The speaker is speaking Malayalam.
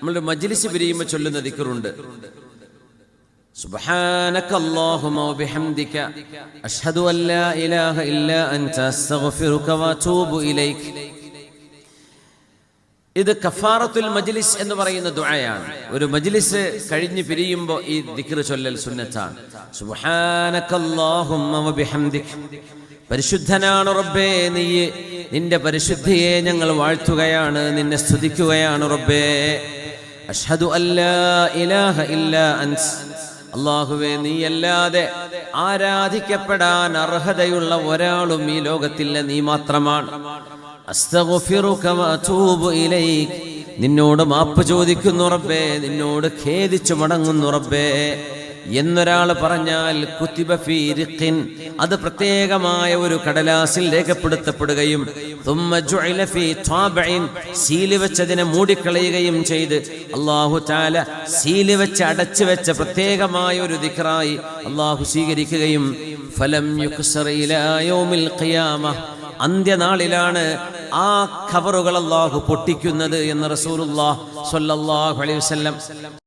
നമ്മളുടെ മജ്ലിസ് പിരിയുമ്പോൾ ചൊല്ലുന്ന ദിക്കറുണ്ട് سبحانك اللهم وبحمدك أشهد أن لا إله إلا أنت أستغفرك وأتوب إليك ഇത് കഫാറത്തുൽ മജ്ലിസ് എന്ന് പറയുന്ന ദുആയാണ് ഒരു മജ്ലിസ് കഴിഞ്ഞ് പിരിയുമ്പോൾ ഈ ദിക്ർ ചൊല്ലൽ സുന്നത്താണ് സുബ്ഹാനകല്ലാഹുമ്മ വബിഹംദിക് പരിശുദ്ധനാണ് റബ്ബേ നീ നിന്റെ പരിശുദ്ധിയെ ഞങ്ങൾ വാഴ്ത്തുകയാണ് നിന്നെ സ്തുതിക്കുകയാണ് റബ്ബേ അഷ്ഹദു അല്ലാ ഇലാഹ ഇല്ലാ അൻസ്. നീ നീയല്ലാതെ ആരാധിക്കപ്പെടാൻ അർഹതയുള്ള ഒരാളും ഈ ലോകത്തില്ല നീ മാത്രമാണ്. നിന്നോട് മാപ്പ് ചോദിക്കുന്നു റബ്ബേ നിന്നോട് ഖേദിച്ചു മടങ്ങുന്നു റബ്ബേ. എന്നൊരാൾ പറഞ്ഞാൽ കുത്തിബ അത് പ്രത്യേകമായ ഒരു കടലാസിൽ രേഖപ്പെടുത്തപ്പെടുകയും സീൽ വെച്ചതിനെ മൂടിക്കളയുകയും ചെയ്ത് അല്ലാഹു തആല സീൽ വെച്ച് അടച്ചു വെച്ച പ്രത്യേകമായ ഒരു ദിക്റായി അല്ലാഹു സ്വീകരിക്കുകയും ഫലം അന്ത്യനാളിലാണ് ആ ഖബറുകൾ അല്ലാഹു പൊട്ടിക്കുന്നത് എന്ന് റസൂലുള്ളാഹി സ്വല്ലല്ലാഹു അലൈഹി വസല്ലം